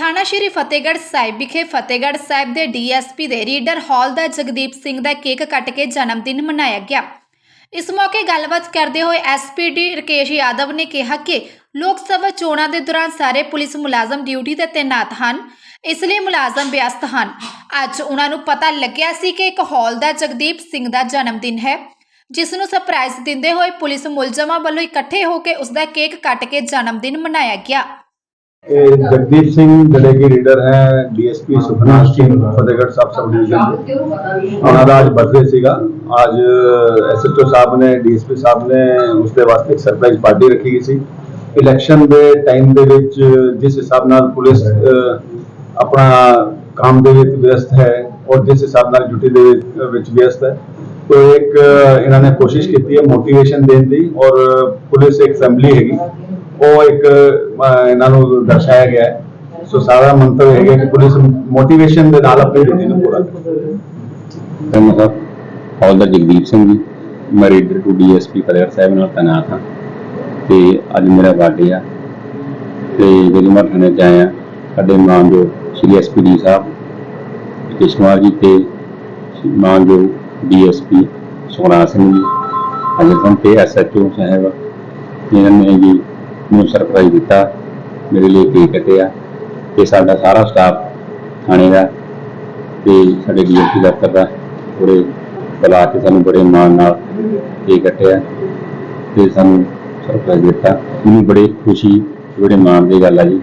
ਥਾਣਾ ਸ਼੍ਰੀ ਫਤਿਹਗੜ੍ਹ ਸਾਹਿਬ ਵਿਖੇ ਫਤਿਹਗੜ੍ਹ ਸਾਹਿਬ ਦੇ ਡੀਐਸਪੀ ਦੇ ਰੀਡਰ ਹਾਲ ਦਾ ਜਗਦੀਪ ਸਿੰਘ ਦਾ ਕੇਕ ਕੱਟ ਕੇ ਜਨਮ ਦਿਨ ਮਨਾਇਆ ਗਿਆ। ਇਸ ਮੌਕੇ ਗੱਲਬਾਤ ਕਰਦੇ ਹੋਏ ਐਸਪੀਡੀ ਰਕੇਸ਼ ਯਾਦਵ ਨੇ ਕਿਹਾ ਕਿ ਲੋਕ ਸਭਾ ਚੋਣਾਂ ਦੇ ਦੌਰਾਨ ਸਾਰੇ ਪੁਲਿਸ ਮੁਲਾਜ਼ਮ ਡਿਊਟੀ ਤੇ ਤੈਨਾਤ ਹਨ, ਇਸ ਲਈ ਮੁਲਾਜ਼ਮ ਵਿਅਸਤ ਹਨ। ਅੱਜ ਉਹਨਾਂ ਨੂੰ ਪਤਾ ਲੱਗਿਆ ਸੀ ਕਿ ਇੱਕ ਹਾਲ ਦਾ ਜਗਦੀਪ ਸਿੰਘ ਦਾ ਜਨਮ ਦਿਨ ਹੈ, ਜਿਸ ਨੂੰ ਸਰਪ੍ਰਾਈਜ਼ ਦਿੰਦੇ ਹੋਏ ਪੁਲਿਸ ਮੁਲਜ਼ਮਾਂ ਵੱਲੋਂ ਇਕੱਠੇ ਹੋ ਕੇ ਉਸ ਦਾ ਕੇਕ ਕੱਟ ਕੇ ਜਨਮ ਦਿਨ ਮਨਾਇਆ ਗਿਆ। ਇਹ ਜਗਦੀਪ ਸਿੰਘ ਜਿਹੜੇ ਕਿ ਰੀਡਰ ਹੈ, DSP Sukhna Singh, Fatehgarh Sahib sub division ਦੇ। ਉਹਨਾਂ ਦਾ ਅੱਜ ਬਰਥਡੇ ਸੀਗਾ। ਅੱਜ ਐਸਐਚਓ ਸਾਹਿਬ ਨੇ, ਡੀਐਸਪੀ ਸਾਹਿਬ ਨੇ ਉਸਦੇ ਵਾਸਤੇ ਇੱਕ ਸਰਪ੍ਰਾਈਜ਼ ਪਾਰਟੀ ਰੱਖੀ ਗਈ ਸੀ। ਇਲੈਕਸ਼ਨ ਦੇ ਟਾਈਮ ਦੇ ਵਿੱਚ ਜਿਸ ਹਿਸਾਬ ਨਾਲ ਪੁਲਿਸ ਆਪਣਾ ਕੰਮ ਦੇ ਵਿੱਚ ਵਿਅਸਤ ਹੈ ਔਰ ਜਿਸ ਹਿਸਾਬ ਨਾਲ ਡਿਊਟੀ ਦੇ ਵਿੱਚ- ਵਿਅਸਤ ਹੈ, ਤੋ ਇੱਕ ਇਹਨਾਂ ਨੇ ਕੋਸ਼ਿਸ਼ ਕੀਤੀ ਹੈ ਮੋਟੀਵੇਸ਼ਨ ਦੇਣ ਦੀ ਔਰ ਪੁਲਿਸ ਇੱਕ ਅਸੈਂਬਲੀ ਹੈਗੀ। ਉਹ ਇੱਕ ਇਹਨਾਂ ਨੂੰ ਦਰਸਾਇਆ ਗਿਆ ਹੈ। ਸੋ ਸਾਰਾ ਮੰਤਵ ਹੈਗਾ ਕਿ ਪੁਲਿਸ ਮੋਟੀਵੇਸ਼ਨ ਦੇ ਨਾਲ ਆਪਣੀ ਡਿਊਟੀ ਨੂੰ ਪੂਰਾ ਕਰੇ। ਮੈਂ ਸਾਹਿਬ ਹੌਲਦਾਰ ਜਗਦੀਪ ਸਿੰਘ ਜੀ, ਮੈਂ reader to DSP Fatehgarh Sahib ਨਾਲ ਤੈਨਾਤ ਹਾਂ। ਤੇ ਅੱਜ ਮੇਰਾ ਬਰਥਡੇ ਆ। ਤੇ ਜਦੋਂ ਮੈਂ ਥਾਣੇ 'ਚ ਸਾਡੇ ਮਾਨਯੋਗ ਸ਼੍ਰੀ ਐਸਪੀਡੀ ਸਾਹਿਬ, ਰਕੇਸ਼ ਕੁਮਾਰ ਜੀ ਤੇ ਮਾਨਯੋਗ ਡੀਐਸਪੀ ਸੁਖਰਾਜ ਸਿੰਘ ਜੀ, ਅਜੇ ਸਿੰਘ ਤੇ ਐਸਐਚਓ ਸਾਹਿਬ ਜਿਹਨਾਂ ਨੇ ਜੀ ਮੈਨੂੰ ਸਰਪ੍ਰਾਈਜ਼ ਦਿੱਤਾ। ਮੇਰੇ ਲਈ ਕੇਕ ਕੱਟਿਆ ਤੇ ਸਾਡਾ ਸਾਰਾ ਸਟਾਫ ਥਾਣੇ ਦਾ ਤੇ ਸਾਡੇ ਡੀਐਸਪੀ ਦਫ਼ਤਰ ਦਾ ਪੂਰੇ ਬੁਲਾ ਕੇ ਸਾਨੂੰ ਬੜੇ ਮਾਣ ਨਾਲ ਕੇਕ ਕੱਟਿਆ ਤੇ ਸਾਨੂੰ ਸਰਪ੍ਰਾਈਜ਼ ਦਿੱਤਾ। ਮੈਨੂੰ ਬੜੀ ਖੁਸ਼ੀ ਬੜੇ ਮਾਣ ਦੀ ਗੱਲ ਆ ਜੀ।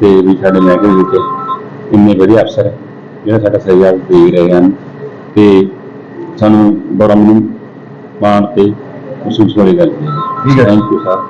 ਤੇ ਵੀ ਸਾਡੇ ਮਹਿਕਮੇ ਵਿੱਚ ਇੰਨੇ ਵਧੀਆ ਅਫਸਰ ਜਿਹੜਾ ਸਾਡਾ ਸਹਿਯੋਗ ਦੇ ਰਹੇ ਹਨ। ਤੇ ਸਾਨੂੰ ਬੜਾ ਮੈਨੂੰ ਮਾਣ ਤੇ ਮਹਿਸੂਸ ਵਾਲੀ ਗੱਲ ਹੈ ਠੀਕ ਹੈ। Thank you sir